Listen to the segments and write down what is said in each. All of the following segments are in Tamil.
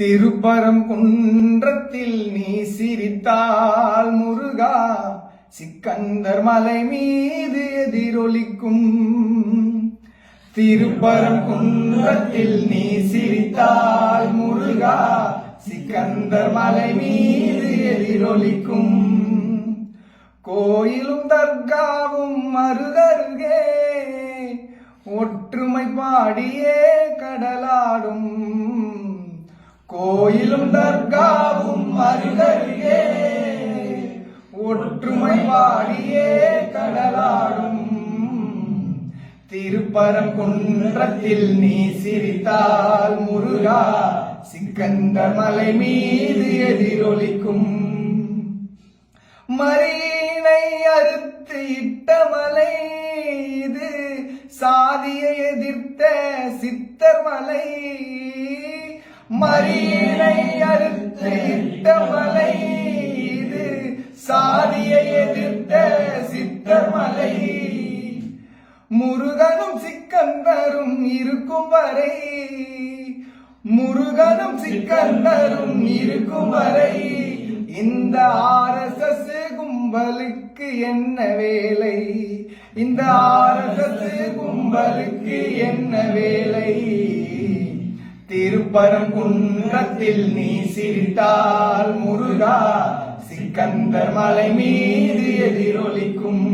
திருப்பரம் குன்றத்தில் நீ சிரித்தால் முருகா சிக்கந்தர் மலை மீது எதிரொலிக்கும். திருப்பரம் குன்றத்தில் நீ சிரித்தால் முருகா சிக்கந்தர் மலை மீது எதிரொலிக்கும். கோயிலும் தர்காவும் அருகருகே ஒற்றுமை பாடியே கடலாடும் கோயிலும் தர்காவும் அருகருகே ஒற்றுமை வாடியே கடலாடும். திருப்பரங்குன்றத்தில் நீ சிரித்தால் முருகா சிக்கந்த மலை மீது எதிரொலிக்கும். மரீனை அறுத்து இட்ட மலை இது சாதியை எதிர்த்த சித்தர் மலை மறியலை அறுத்து இட்ட மலை இது சாதியை எதிர்த்த சித்தமலை முருகனும் சிக்கந்தரும் இருக்கும் வரை முருகனும் சிக்கந்தரும் இருக்கும் வரை இந்த ஆர்எஸ்எஸ் கும்பலுக்கு என்ன வேலை? இந்த ஆர்எஸ்எஸ் கும்பலுக்கு என்ன வேலை? திருப்பரம் குன்றத்தில் நீ சிரித்தால் முருகா சிக்கந்தர் மலை மீது எதிரொலிக்கும்.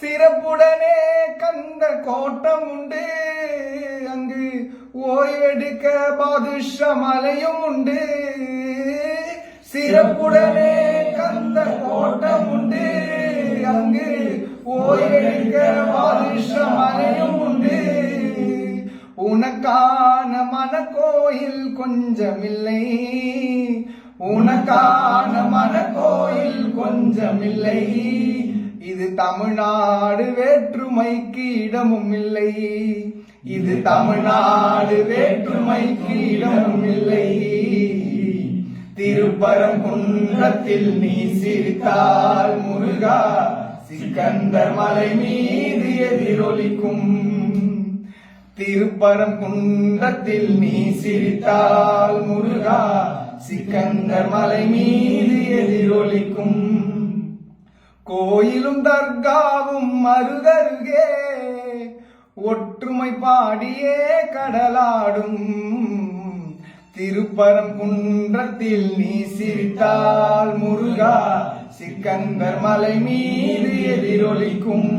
சிறப்புடனே கந்த கோட்டம் உண்டு அங்கு ஓய்வெடுக்க பாதுஷ மலையும் உண்டு. சிறப்புடனே கந்த கோட்டம் உண்டு அங்கு ஓய்வெடுக்க பாதுஷ உனக்கான மனக்கோயில் கொஞ்சமில்லை. உனக்கான மனக்கோயில் கொஞ்சமில்லை. இது தமிழ்நாடு வேற்றுமைக்கு இடமும் இல்லை இது தமிழ்நாடு வேற்றுமைக்கு இடமும் இல்லை திருப்பரங்குன்றத்தில் நீ சிரித்தால் முருகா சிக்கந்தர் மலை மீது எதிரொலிக்கும். திருப்பரங்குன்றத்தில் நீ சிரித்தால் முருகா சிக்கந்தர் மலை மீது எதிரொலிக்கும். கோயிலும் தர்காவும் அருகருகே ஒற்றுமை பாடியே கடலாடும். திருப்பரங்குன்றத்தில் நீ சிரித்தால் முருகா சிக்கந்தர் மலை மீது எதிரொலிக்கும்.